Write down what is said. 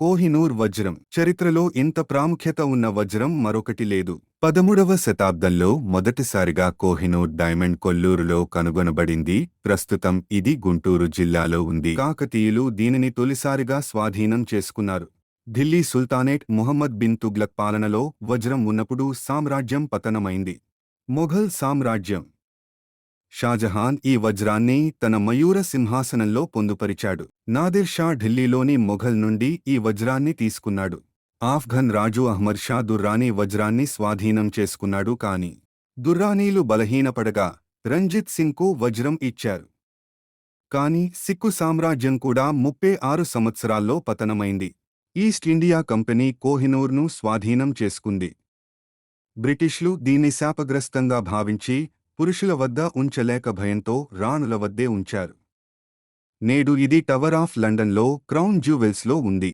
కోహినూర్ వజ్రం. చరిత్రలో ఇంత ప్రాముఖ్యత ఉన్న వజ్రం మరొకటి లేదు. పదమూడవ శతాబ్దంలో మొదటిసారిగా కోహినూర్ డైమండ్ కొల్లూరులో కనుగొనబడింది. ప్రస్తుతం ఇది గుంటూరు జిల్లాలో ఉంది. కాకతీయులు దీనిని తొలిసారిగా స్వాధీనం చేసుకున్నారు. ఢిల్లీ సుల్తానేట్ ముహమ్మద్ బిన్ తుగ్లక్ పాలనలో వజ్రం ఉన్నప్పుడు సామ్రాజ్యం పతనమైంది. మొఘల్ సామ్రాజ్యం షాజహాన్ ఈ వజ్రాన్ని తన మయూర సింహాసనంలో పొందుపరిచాడు. నాదిర్ షా ఢిల్లీలోని మొఘల్ నుండి ఈ వజ్రాన్ని తీసుకున్నాడు. ఆఫ్ఘన్ రాజు అహ్మద్ షా దుర్రానీ వజ్రాన్ని స్వాధీనం చేసుకున్నాడు కాని దుర్రానీలు బలహీనపడగా రంజిత్ సింగ్కు వజ్రం ఇచ్చారు. కాని సిక్కు సామ్రాజ్యం కూడా ముప్పై ఆరు సంవత్సరాల్లో పతనమైంది. ఈస్ట్ ఇండియా కంపెనీ కోహినూర్ను స్వాధీనం చేసుకుంది. బ్రిటిష్లు దీన్ని శాపగ్రస్తంగా భావించి పురుషుల వద్ద ఉంచలేక భయంతో రాణుల వద్దే ఉంచారు. నేడు ఇది టవర్ ఆఫ్ లండన్లో క్రౌన్ జ్యూవెల్స్లో ఉంది.